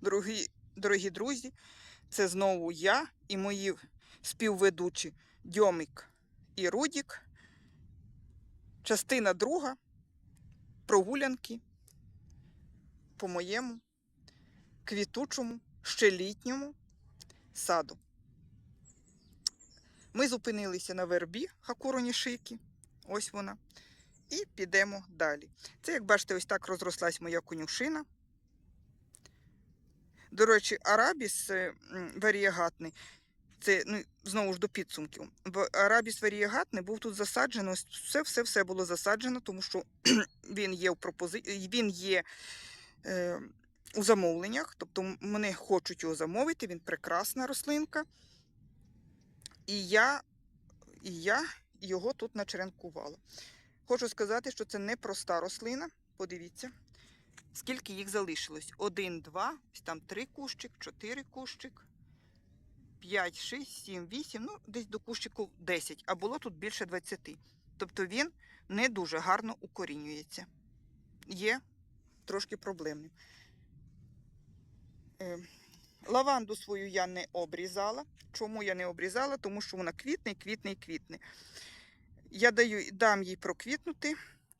Дорогі, дорогі друзі, це знову я і мої співведучі Дьомик і Рудік. Частина друга прогулянки по моєму квітучому, ще літньому саду. Ми зупинилися на вербі Хакуроні Шики. Ось вона. І підемо далі. Це, як бачите, ось так розрослась моя конюшина. До речі, арабіс е, варієгатний. Це ну, знову ж до підсумків. Арабіс варієгатний був тут засаджено. Все, все, все було засаджено, тому що він є в пропози... він є е, у замовленнях. Тобто мене хочуть його замовити. Він прекрасна рослинка. І я, і я його тут начеренкувала. Хочу сказати, що це не проста рослина. Подивіться, скільки їх залишилось. Один, два, там три кущик, чотири кущик, п'ять, шість, сім, вісім, ну, десь до кущику 10, а було тут більше 20. Тобто він не дуже гарно укорінюється. Є трошки проблемним. Е, Лаванду свою я не обрізала. Чому я не обрізала? Тому що вона квітне, квітне і квітне. Я даю, дам їй проквітнути,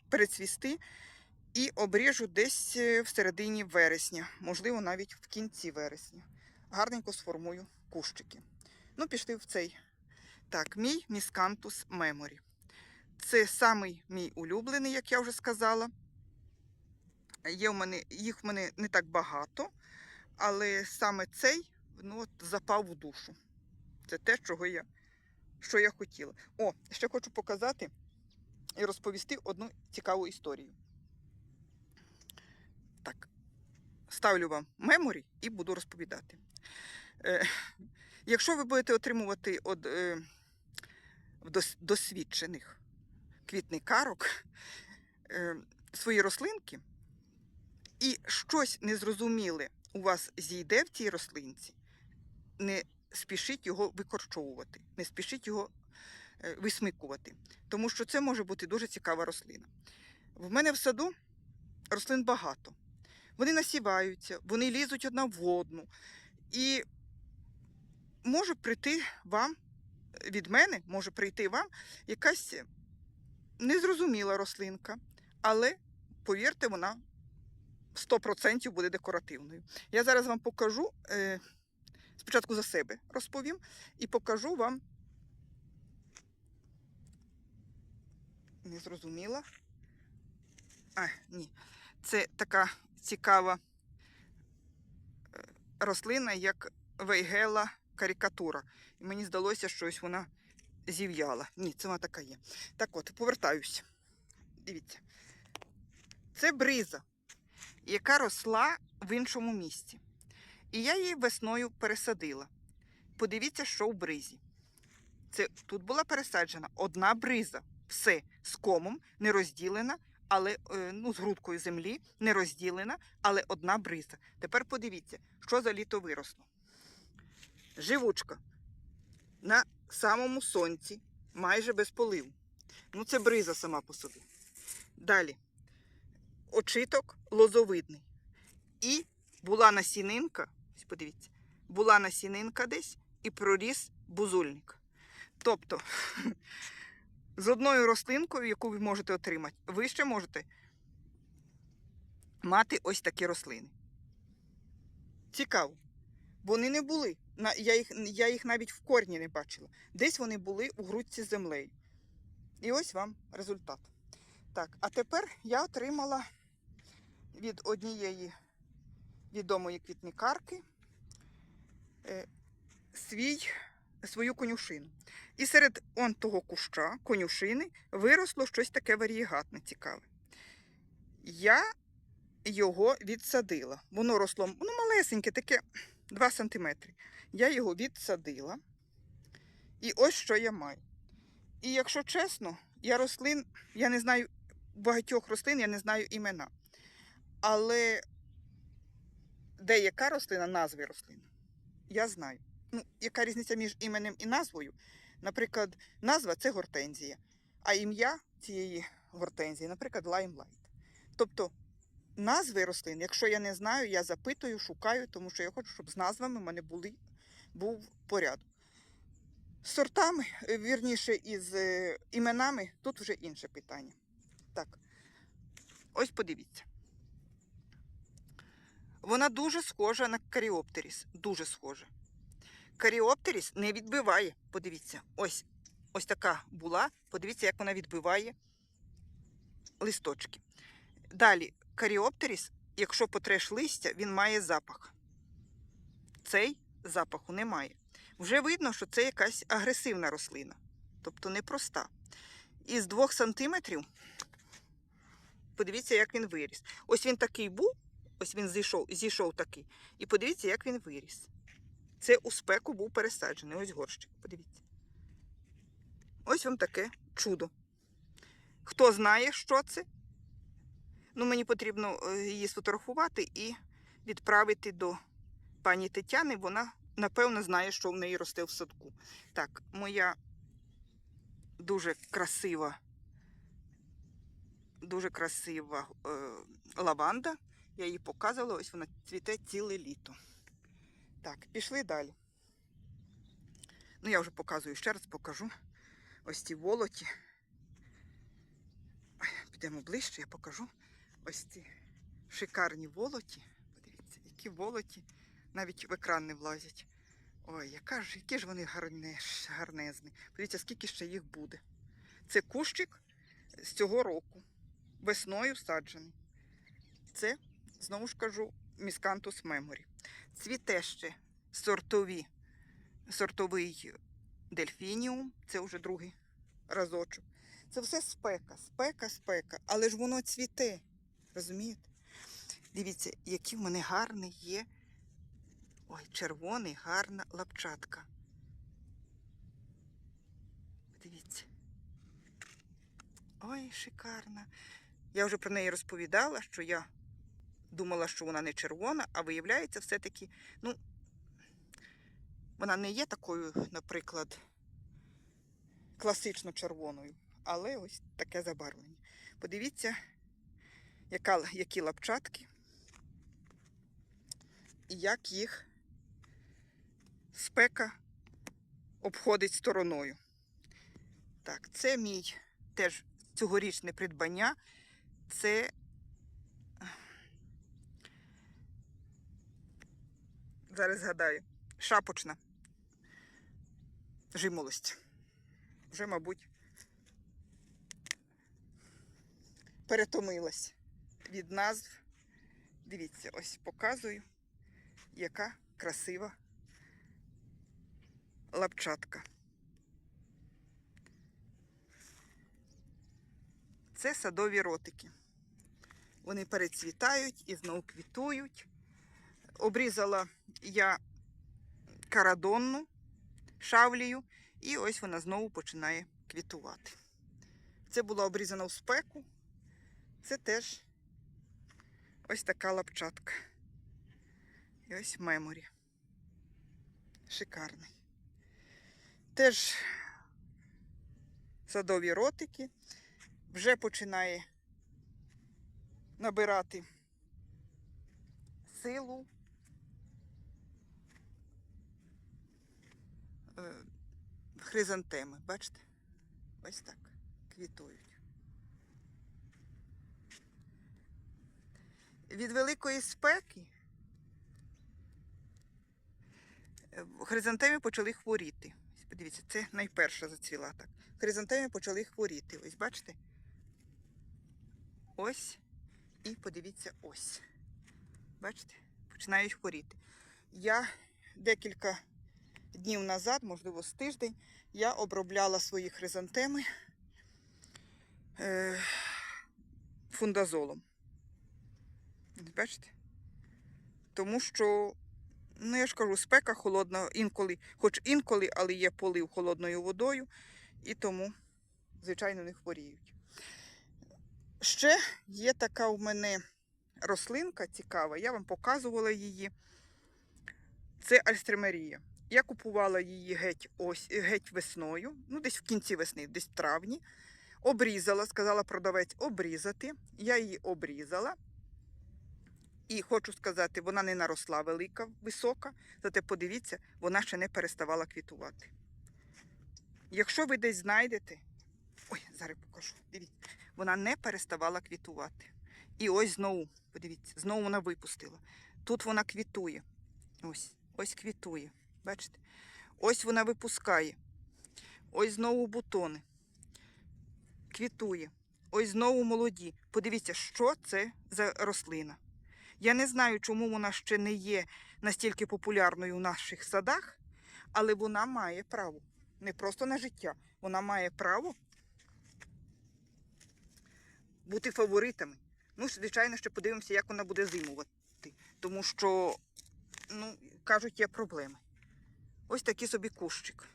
перецвісти і обріжу десь е, в середині вересня, можливо, навіть в кінці вересня. Гарненько сформую кущики. Ну, пішли в цей. Так, мій міскантус меморі. Це самий мій улюблений, як я вже сказала. Є в мене, їх в мене не так багато, але саме цей ну, от, запав в душу. Це те, чого я, що я хотіла. О, ще хочу показати і розповісти одну цікаву історію. Так, ставлю вам меморі і буду розповідати. Е, якщо ви будете отримувати від е, досвідчених квітникарок е, свої рослинки, і щось незрозуміле у вас зійде в цій рослинці, не спішіть його викорчовувати, не спішіть його е, висмикувати, тому що це може бути дуже цікава рослина. В мене в саду рослин багато. Вони насіваються, вони лізуть одна в одну. І може прийти вам від мене, може прийти вам якась незрозуміла рослинка, але повірте, вона 100% буде декоративною. Я зараз вам покажу, е, спочатку за себе розповім, і покажу вам. Не зрозуміла. А, ні. Це така цікава е, рослина, як вейгела карикатура. І мені здалося, що ось вона зів'яла. Ні, це вона така є. Так от, повертаюся. Дивіться. Це бриза, яка росла в іншому місці. І я її весною пересадила. Подивіться, що в бризі. Це тут була пересаджена одна бриза. Все з комом, не розділена, але е, ну, з грудкою землі, не розділена, але одна бриза. Тепер подивіться, що за літо виросло. Живучка на самому сонці, майже без поливу. Ну, це бриза сама по собі. Далі. Очиток лозовидний. І була насінинка, подивіться, була насінинка десь і проріс бузульник. Тобто, з одною рослинкою, яку ви можете отримати, ви ще можете мати ось такі рослини. Цікаво. Вони не були. Я їх, я їх навіть в корні не бачила. Десь вони були у грудці з землею. І ось вам результат. Так, а тепер я отримала від однієї відомої квітникарки е, свій, свою конюшину. І серед он того куща, конюшини, виросло щось таке варієгатне цікаве. Я його відсадила. Воно росло ну, малесеньке, таке 2 см. Я його відсадила. І ось що я маю. І якщо чесно, я рослин, я не знаю багатьох рослин, я не знаю імена. Але деяка рослина, назви рослин, я знаю. Ну, яка різниця між іменем і назвою? Наприклад, назва це гортензія, а ім'я цієї гортензії, наприклад, лаймлайт. Тобто назви рослин, якщо я не знаю, я запитую, шукаю, тому що я хочу, щоб з назвами в мене були, був порядок. З сортами, е, вірніше, із е, іменами, тут вже інше питання. Так, ось подивіться. Вона дуже схожа на каріоптеріс. Дуже схожа. Каріоптеріс не відбиває. Подивіться, ось, ось така була. Подивіться, як вона відбиває листочки. Далі, каріоптеріс, якщо потреш листя, він має запах. Цей запаху немає. Вже видно, що це якась агресивна рослина, тобто непроста. Із 2 сантиметрів, подивіться, як він виріс. Ось він такий був, ось він зійшов, зійшов такий. І подивіться, як він виріс. Це у спеку був пересаджений. Ось горщик, подивіться. Ось вам таке чудо. Хто знає, що це? Ну, мені потрібно е, її сфотографувати і відправити до пані Тетяни. Вона, напевно, знає, що в неї росте в садку. Так, моя дуже красива, дуже красива е, лаванда. Я її показувала, ось вона цвіте ціле літо. Так, пішли далі. Ну, я вже показую ще раз покажу. Ось ці волоті. Підемо ближче, я покажу. Ось ці шикарні волоті. Подивіться, які волоті навіть в екран не влазять. Ой, яка ж, які ж вони гарне, гарнезні. Подивіться, скільки ще їх буде. Це кущик з цього року. Весною саджений. Це, знову ж кажу, міскантус меморі. Цвіте ще сортові, сортовий дельфініум, це вже другий разочок. Це все спека, спека, спека, але ж воно цвіте. Розумієте? Дивіться, який в мене гарний є. Ой, червоний, гарна лапчатка. Дивіться. Ой, шикарна. Я вже про неї розповідала, що я думала, що вона не червона, а виявляється, все-таки, ну, вона не є такою, наприклад, класично червоною, але ось таке забарвлення. Подивіться, яка, які лапчатки і як їх спека обходить стороною. Так, це мій теж цьогорічне придбання. Це зараз згадаю, шапочна жимолость. Вже, мабуть, перетомилась від назв. Дивіться, ось показую, яка красива лапчатка. Це садові ротики. Вони перецвітають і знову квітують. Обрізала я карадонну шавлію, і ось вона знову починає квітувати. Це була обрізана в спеку. Це теж ось така лапчатка. І ось меморі. Шикарний. Теж садові ротики. Вже починає набирати силу. Хризантеми, бачите? Ось так квітують. Від великої спеки е, хризантеми почали хворіти. Подивіться, це найперша зацвіла так. Хризантеми почали хворіти. Ось бачите? Ось. І подивіться ось. Бачите? Починають хворіти. Я декілька днів назад, можливо, з тиждень, я обробляла свої хризантеми е, фундазолом. Бачите? Тому що, ну я ж кажу, спека холодна, інколи, хоч інколи, але є полив холодною водою, і тому, звичайно, не хворіють. Ще є така у мене рослинка цікава, я вам показувала її. Це альстремерія. Я купувала її геть ось геть весною, ну десь в кінці весни, десь в травні. Обрізала, сказала продавець обрізати. Я її обрізала. І хочу сказати, вона не наросла велика, висока, зате подивіться, вона ще не переставала квітувати. Якщо ви десь знайдете, ой, зараз покажу, дивіться, вона не переставала квітувати. І ось знову, подивіться, знову вона випустила. Тут вона квітує. Ось, ось квітує. Бачите? Ось вона випускає. Ось знову бутони. Квітує. Ось знову молоді. Подивіться, що це за рослина. Я не знаю, чому вона ще не є настільки популярною у наших садах, але вона має право. Не просто на життя. Вона має право бути фаворитами. Ну, звичайно, ще подивимося, як вона буде зимувати. Тому що, ну, кажуть, є проблеми. Ось такий собі кущик.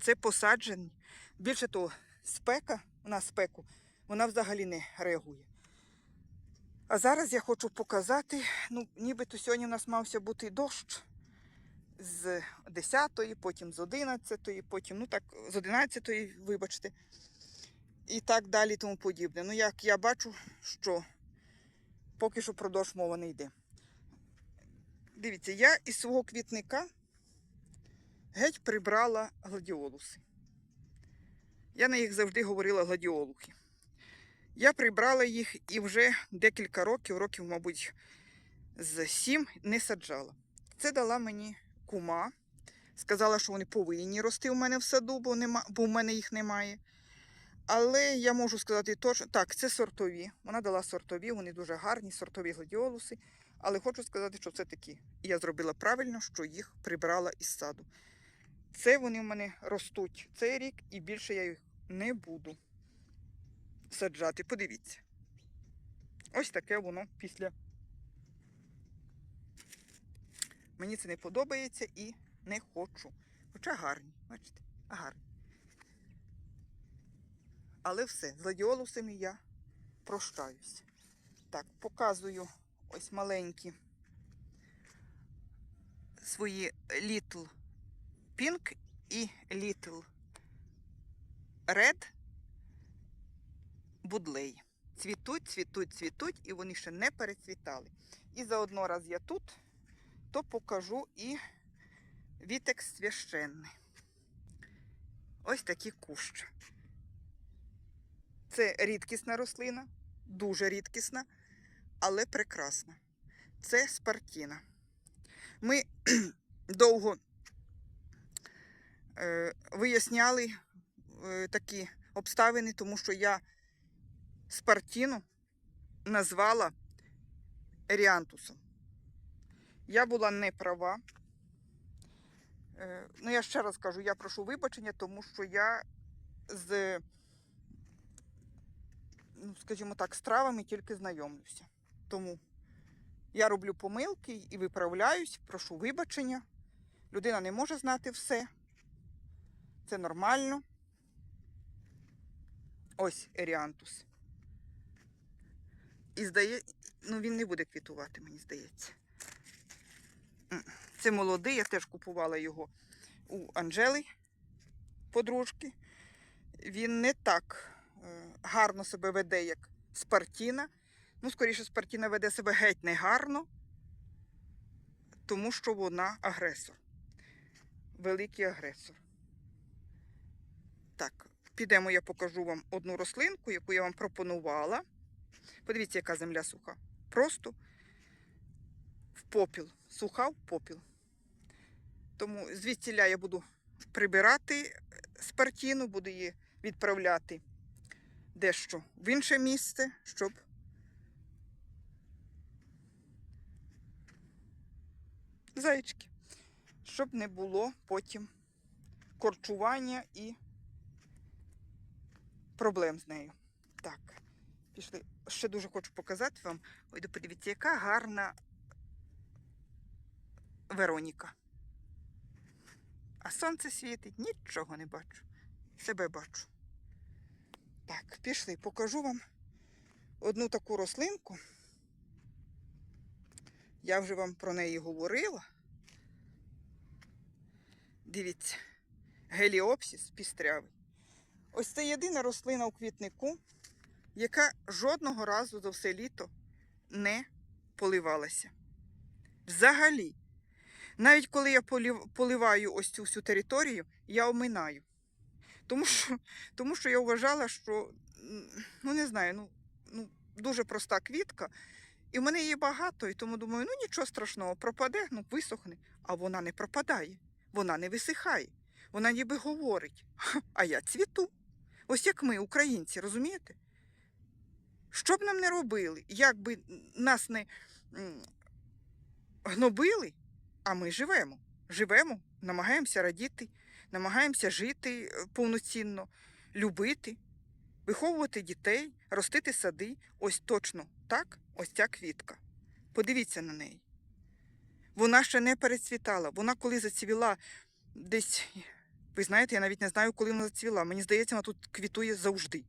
Це посаджені. Більше того, спека, на спеку, вона взагалі не реагує. А зараз я хочу показати, ну, нібито сьогодні у нас мався бути дощ з 10-ї, потім з 11-ї, потім, ну так, з 11-ї, вибачте, і так далі, тому подібне. Ну, як я бачу, що поки що про дощ мова не йде. Дивіться, я із свого квітника геть прибрала гладіолуси. Я на їх завжди говорила гладіолухи. Я прибрала їх і вже декілька років, років, мабуть, з сім не саджала. Це дала мені кума. Сказала, що вони повинні рости у мене в саду, бо, нема, бо в мене їх немає. Але я можу сказати точно, так, це сортові. Вона дала сортові, вони дуже гарні, сортові гладіолуси. Але хочу сказати, що це такі. Я зробила правильно, що їх прибрала із саду. Це вони в мене ростуть цей рік, і більше я їх не буду саджати. Подивіться. Ось таке воно після. Мені це не подобається і не хочу. Хоча гарні, бачите, гарні. Але все, з гладіолусами я прощаюся. Так, показую ось маленькі свої Little Pink і Little Red будлей. Цвітуть, цвітуть, цвітуть, і вони ще не перецвітали. І заодно раз я тут, то покажу і вітекс священний. Ось такий кущ. Це рідкісна рослина, дуже рідкісна, але прекрасна. Це спартіна. Ми довго виясняли е, такі обставини, тому що я спартіну назвала еріантусом. Я була не права. Е, ну, я ще раз кажу, я прошу вибачення, тому що я з, ну, скажімо так, з травами тільки знайомлюся. Тому я роблю помилки і виправляюсь, прошу вибачення. Людина не може знати все. Це нормально. Ось еріантус. І здає, ну він не буде квітувати, мені здається. Це молодий, я теж купувала його у Анжели, подружки. Він не так е, гарно себе веде, як Спартіна. Ну, скоріше, Спартіна веде себе геть негарно, тому що вона агресор. Великий агресор. Так, підемо, я покажу вам одну рослинку, яку я вам пропонувала. Подивіться, яка земля суха. Просто в попіл. Суха в попіл. Тому звідсіля я буду прибирати спартіну, буду її відправляти дещо в інше місце, щоб зайчики, щоб не було потім корчування і проблем з нею. Так, пішли. Ще дуже хочу показати вам. Ой, подивіться, яка гарна Вероніка. А сонце світить, нічого не бачу. Себе бачу. Так, пішли, покажу вам одну таку рослинку. Я вже вам про неї говорила. Дивіться, геліопсіс пістрявий. Ось це єдина рослина у квітнику, яка жодного разу за все літо не поливалася. Взагалі. Навіть коли я поливаю ось цю всю територію, я оминаю. Тому що, тому що я вважала, що ну не знаю, ну, ну дуже проста квітка, і в мене її багато, і тому думаю, ну нічого страшного, пропаде, ну висохне. А вона не пропадає, вона не висихає. Вона ніби говорить, а я цвіту. Ось як ми, українці, розумієте? Що б нам не робили, як би нас не гнобили, а ми живемо. Живемо, намагаємося радіти, намагаємося жити е, повноцінно, любити, виховувати дітей, ростити сади. Ось точно так, ось ця квітка. Подивіться на неї. Вона ще не перецвітала. Вона коли зацвіла десь, ви знаєте, я навіть не знаю, коли вона зацвіла. Мені здається, вона тут квітує завжди.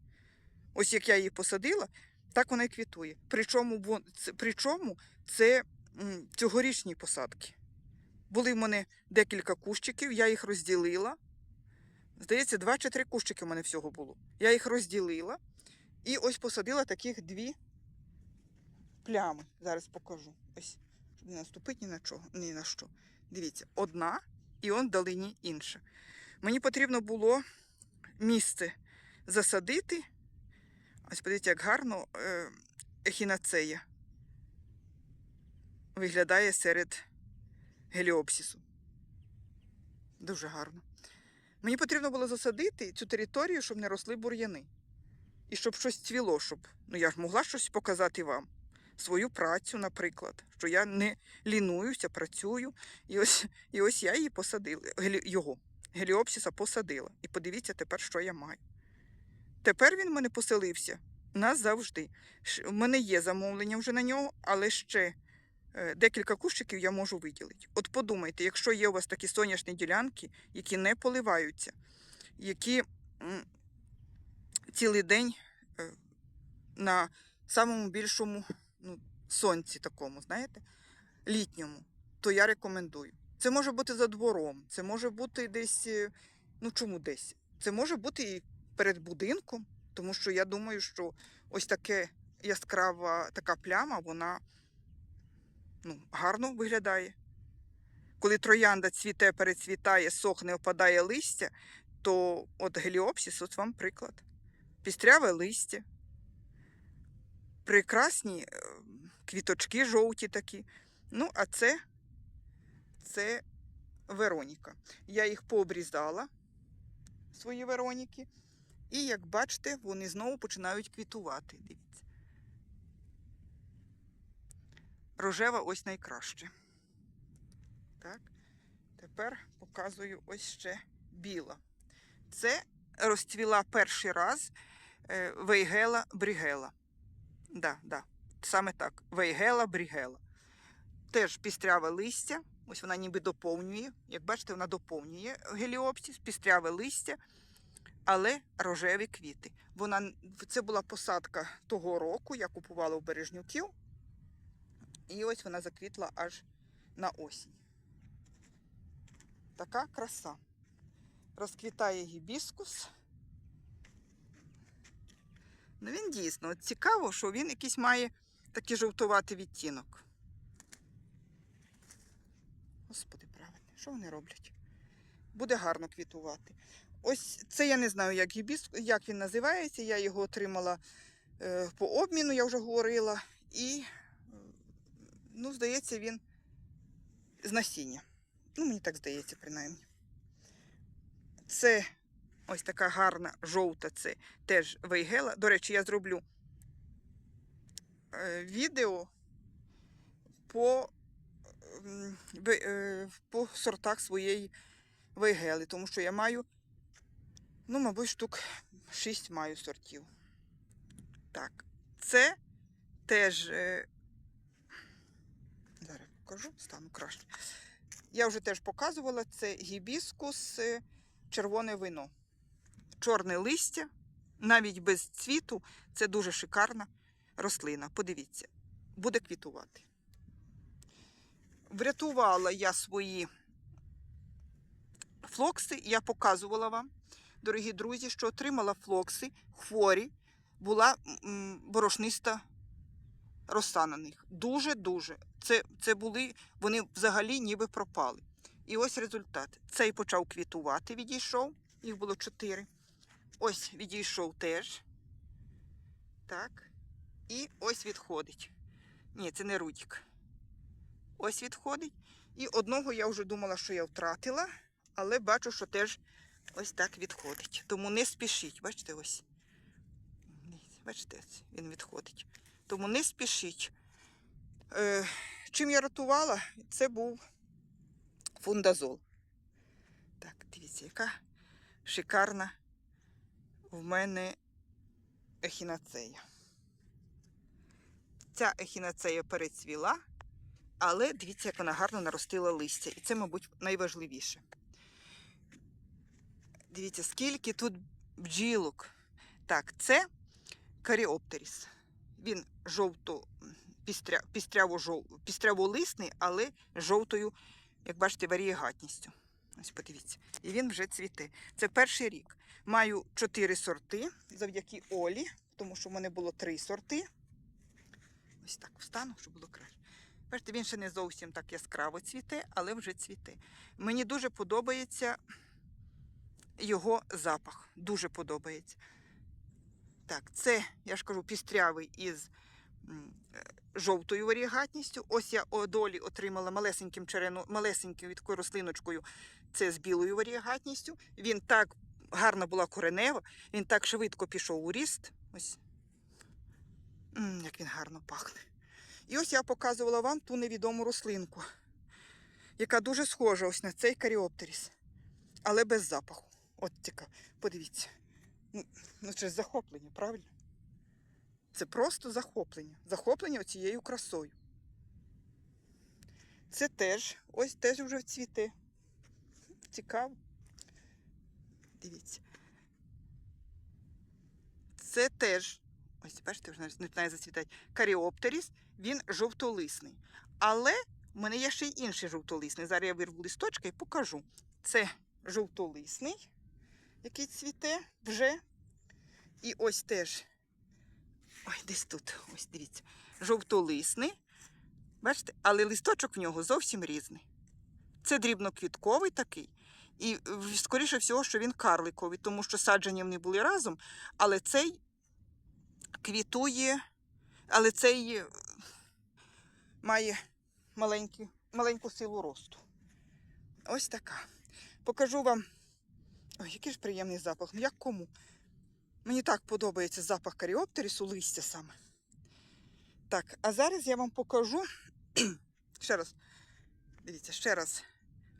Ось як я її посадила, так вона і квітує. Причому, причому це цьогорічні посадки. Були в мене декілька кущиків, я їх розділила. Здається, два чи три кущики в мене всього було. Я їх розділила і ось посадила таких дві плями. Зараз покажу. Ось, щоб не наступити ні на чого, ні на що. Дивіться, одна і он вдалині інша. Мені потрібно було місце засадити. Ось подивіться, як гарно е, ехінацея виглядає серед геліопсису. Дуже гарно. Мені потрібно було засадити цю територію, щоб не росли бур'яни. І щоб щось цвіло, щоб. Ну я ж могла щось показати вам. Свою працю, наприклад, що я не лінуюся, працюю. І ось, і ось я її посадила, його, геліопсиса посадила. І подивіться тепер, що я маю. Тепер він в мене поселився назавжди. У мене є замовлення вже на нього, але ще е, декілька кущиків я можу виділити. От подумайте, якщо є у вас такі сонячні ділянки, які не поливаються, які цілий день е, на самому більшому ну, сонці такому, знаєте, літньому, то я рекомендую. Це може бути за двором, це може бути десь, е, ну чому десь? Це може бути і перед будинком, тому що я думаю, що ось таке яскрава така пляма, вона ну, гарно виглядає. Коли троянда цвіте, перецвітає, сохне, опадає листя, то от геліопсис, от вам приклад. Пістряве листя, прекрасні е, квіточки жовті такі. Ну, а це, це Вероніка. Я їх пообрізала, свої Вероніки. І як бачите, вони знову починають квітувати. Дивіться. Рожева ось найкраще. Так. Тепер показую ось ще біла. Це розцвіла перший раз е, Вейгела Брігела. Да, да, саме так. Вейгела Брігела. Теж пістряве листя. Ось вона ніби доповнює. Як бачите, вона доповнює геліопсис, пістряве листя, але рожеві квіти. Вона, це була посадка того року, я купувала у бережнюків. І ось вона заквітла аж на осінь. Така краса. Розквітає гібіскус. Ну він дійсно цікаво, що він якийсь має такий жовтуватий відтінок. Господи, правильно, що вони роблять? Буде гарно квітувати. Ось це я не знаю, як, гібіскус, як він називається. Я його отримала е, по обміну, я вже говорила. І, е, ну, здається, він з насіння. Ну, мені так здається, принаймні. Це ось така гарна жовта, це теж вейгела. До речі, я зроблю е, відео по, по сортах своєї вейгели, тому що я маю, ну, мабуть, штук 6 маю сортів. Так, це теж. е, Зараз покажу, стану краще. Я вже теж показувала, це гібіскус, е, червоне вино. Чорне листя, навіть без цвіту, це дуже шикарна рослина. Подивіться, буде квітувати. Врятувала я свої флокси, я показувала вам, дорогі друзі, що отримала флокси хворі, була борошниста роса на них. Дуже-дуже. Це, це були, вони взагалі ніби пропали. І ось результат. Цей почав квітувати, відійшов. Їх було чотири. Ось відійшов теж. Так. І ось відходить. Ні, це не Рудік. Ось відходить. І одного я вже думала, що я втратила, але бачу, що теж ось так відходить. Тому не спішіть. Бачите, ось. Бачите, він відходить. Тому не спішіть. Е, чим я рятувала, це був фундазол. Так, дивіться, яка шикарна в мене ехінацея. Ця ехінацея перецвіла, але дивіться, як вона гарно наростила листя. І це, мабуть, найважливіше. Дивіться, скільки тут бджілок. Так, це каріоптеріс. Він жовто пістря, пістряво, жов, пістряво-лисний, але жовтою, як бачите, варієгатністю. Ось подивіться. І він вже цвіте. Це перший рік. Маю чотири сорти завдяки Олі, тому що в мене було три сорти. Ось так встану, щоб було краще. Бачите, він ще не зовсім так яскраво цвіте, але вже цвіте. Мені дуже подобається його запах. Дуже подобається. Так, це, я ж кажу, пістрявий із е, жовтою варігатністю. Ось я долі отримала малесеньким черену, малесенькою такою рослиночкою. Це з білою варігатністю. Він так гарна була коренева, він так швидко пішов у ріст. Ось. М, як він гарно пахне. І ось я показувала вам ту невідому рослинку, яка дуже схожа ось на цей каріоптеріс, але без запаху. От цікаво. Подивіться. Ну, ну це ж захоплення, правильно? Це просто захоплення. Захоплення цією красою. Це теж, ось теж вже цвіте. Цікаво. Дивіться. Це теж, ось бачите, вже починає зацвітати. Каріоптеріс, він жовтолисний. Але в мене є ще й інший жовтолисний. Зараз я вирву листочка і покажу. Це жовтолисний, який цвіте вже. І ось теж. Ой, десь тут, ось дивіться. Жовтолисний. Бачите, але листочок в нього зовсім різний. Це дрібноквітковий такий. І скоріше всього, що він карликовий, тому що садження вони були разом, але цей квітує, але цей е, має маленькі, маленьку силу росту. Ось така. Покажу вам. Ой, який ж приємний запах. Як кому? Мені так подобається запах каріоптерісу, листя саме. Так, а зараз я вам покажу ще раз. Дивіться, ще раз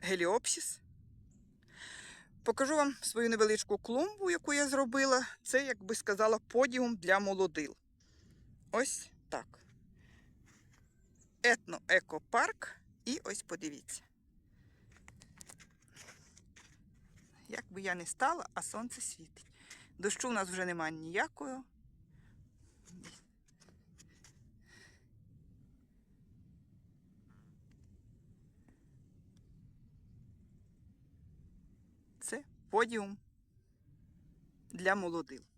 геліопсіс. Покажу вам свою невеличку клумбу, яку я зробила. Це, як би сказала, подіум для молодил. Ось так. Етно-екопарк. І ось подивіться. Як би я не стала, а сонце світить. Дощу у нас вже немає ніякого. Це подіум для молодил.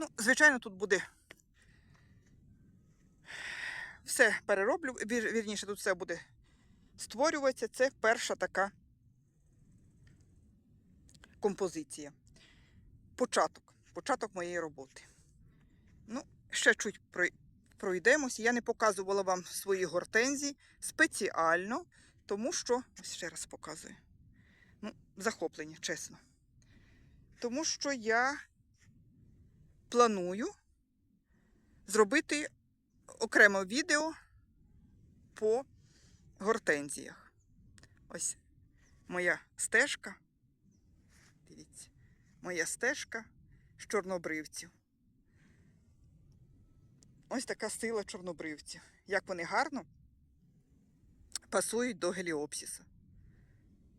Ну, звичайно, тут буде все перероблю, вір- вірніше, тут все буде створюватися. Це перша така композиція. Початок. Початок моєї роботи. Ну, ще чуть пройдемося. Я не показувала вам свої гортензії спеціально, тому що, ось ще раз показую. Ну, захоплення, чесно. Тому що я планую зробити окреме відео по гортензіях. Ось моя стежка. Дивіться, моя стежка з чорнобривців. Ось така сила чорнобривців. Як вони гарно пасують до геліопсіса.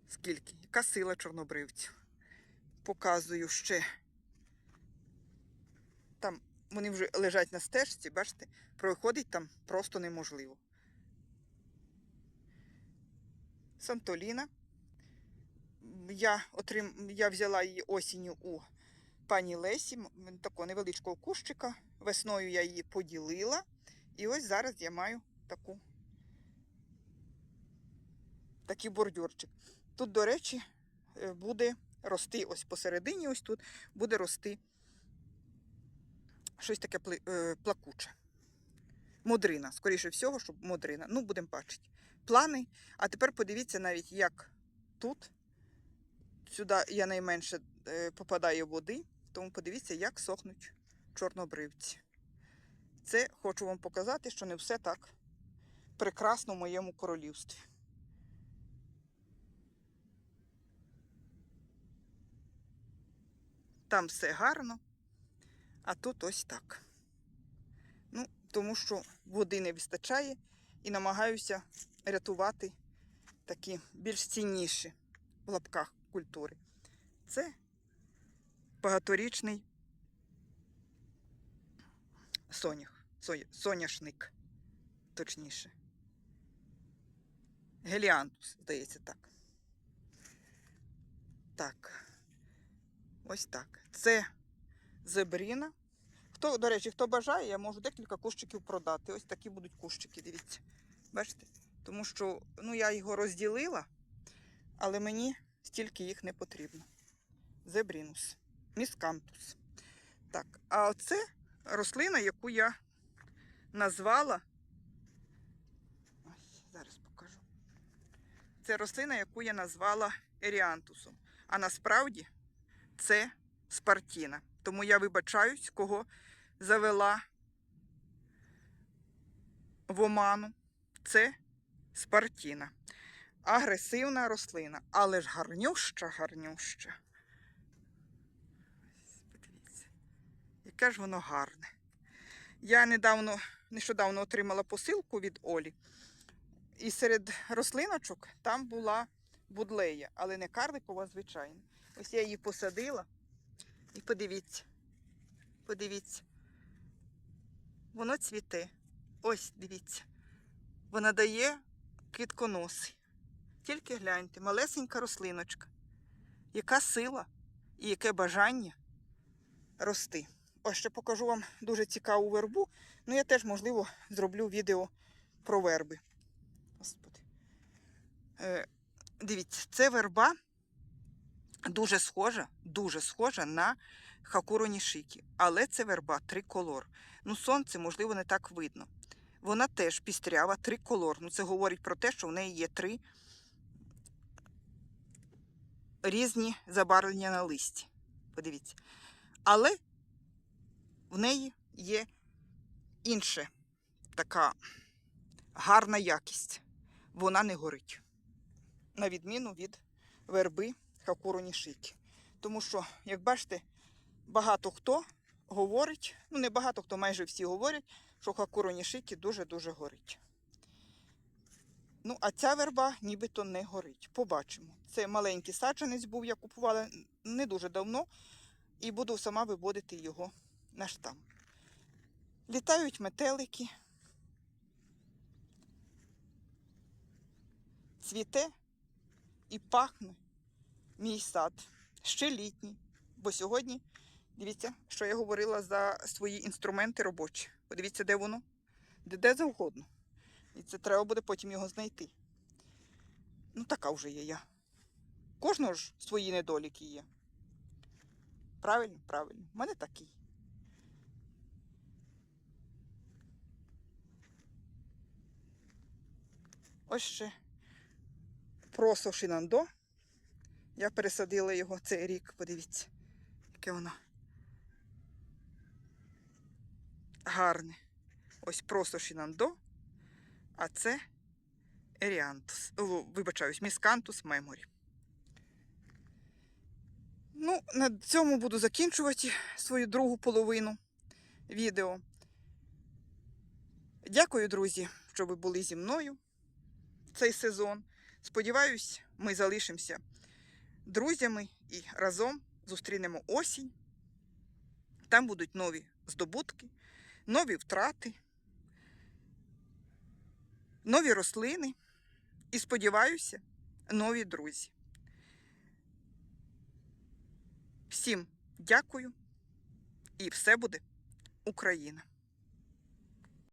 Скільки? Яка сила чорнобривців? Показую ще. Там вони вже лежать на стежці, бачите, проходить там просто неможливо. Сантоліна. Я, отрим... я взяла її осінню у пані Лесі, такого невеличкого кущика. Весною я її поділила. І ось зараз я маю таку, такий бордюрчик. Тут, до речі, е, буде рости ось посередині, ось тут буде рости щось таке е, плакуче. Модрина, скоріше всього, щоб модрина. Ну, будемо бачити. Плани. А тепер подивіться навіть, як тут. Сюди я найменше е, попадає води, тому подивіться, як сохнуть чорнобривці. Це хочу вам показати, що не все так прекрасно в моєму королівстві. Там все гарно, а тут ось так. Ну, тому що води не вистачає і намагаюся рятувати такі більш цінніші в лапках культури. Це багаторічний сонях, соняшник, точніше. Геліантус, здається, так. Так. Ось так. Це зебріна. Хто, до речі, хто бажає, я можу декілька кущиків продати. Ось такі будуть кущики, дивіться. Бачите? Тому що ну, я його розділила, але мені стільки їх не потрібно. Зебрінус, міскантус. Так, а оце рослина, яку я назвала. Ось, зараз покажу. Це рослина, яку я назвала еріантусом. А насправді це спартіна. Тому я вибачаюсь, кого завела в оману. Це спартіна. Агресивна рослина, але ж гарнюща, гарнюща. Подивіться, яке ж воно гарне. Я недавно, нещодавно отримала посилку від Олі. І серед рослиночок там була будлея, але не карликова, звичайно. Ось я її посадила. І подивіться, подивіться. Воно цвіте. Ось, дивіться. Вона дає квітконоси. Тільки гляньте, малесенька рослиночка. Яка сила і яке бажання рости. Ось ще покажу вам дуже цікаву вербу. Ну, я теж, можливо, зроблю відео про верби. Господи. Е, дивіться, це верба дуже схожа, дуже схожа на хакуру нішикі. Але це верба триколор. Ну, сонце, можливо, не так видно. Вона теж пістрява, триколор. Ну, це говорить про те, що в неї є три різні забарвлення на листі. Подивіться. Але в неї є інша така гарна якість. Вона не горить. На відміну від верби хакуру нішикі. Тому що, як бачите, багато хто говорить, ну не багато хто, майже всі говорять, що хакуру нішикі дуже-дуже горить. Ну, а ця верба нібито не горить. Побачимо. Це маленький саджанець був, я купувала не дуже давно, і буду сама виводити його на штам. Літають метелики. Цвіте і пахне мій сад. Ще літній. Бо сьогодні, дивіться, що я говорила за свої інструменти робочі. Подивіться, де воно? Де, де завгодно. І це треба буде потім його знайти. Ну, така вже є я. Кожного ж свої недоліки є. Правильно, правильно. У мене такий. Ось ще просо Шинандо. Я пересадила його цей рік, подивіться, яке воно гарне. Ось просо Шинандо, а це Еріантус. О, вибачаюсь, Міскантус Меморі. Ну, на цьому буду закінчувати свою другу половину відео. Дякую, друзі, що ви були зі мною цей сезон. Сподіваюсь, ми залишимося друзями і разом зустрінемо осінь. Там будуть нові здобутки, нові втрати, нові рослини і, сподіваюся, нові друзі. Всім дякую і все буде Україна.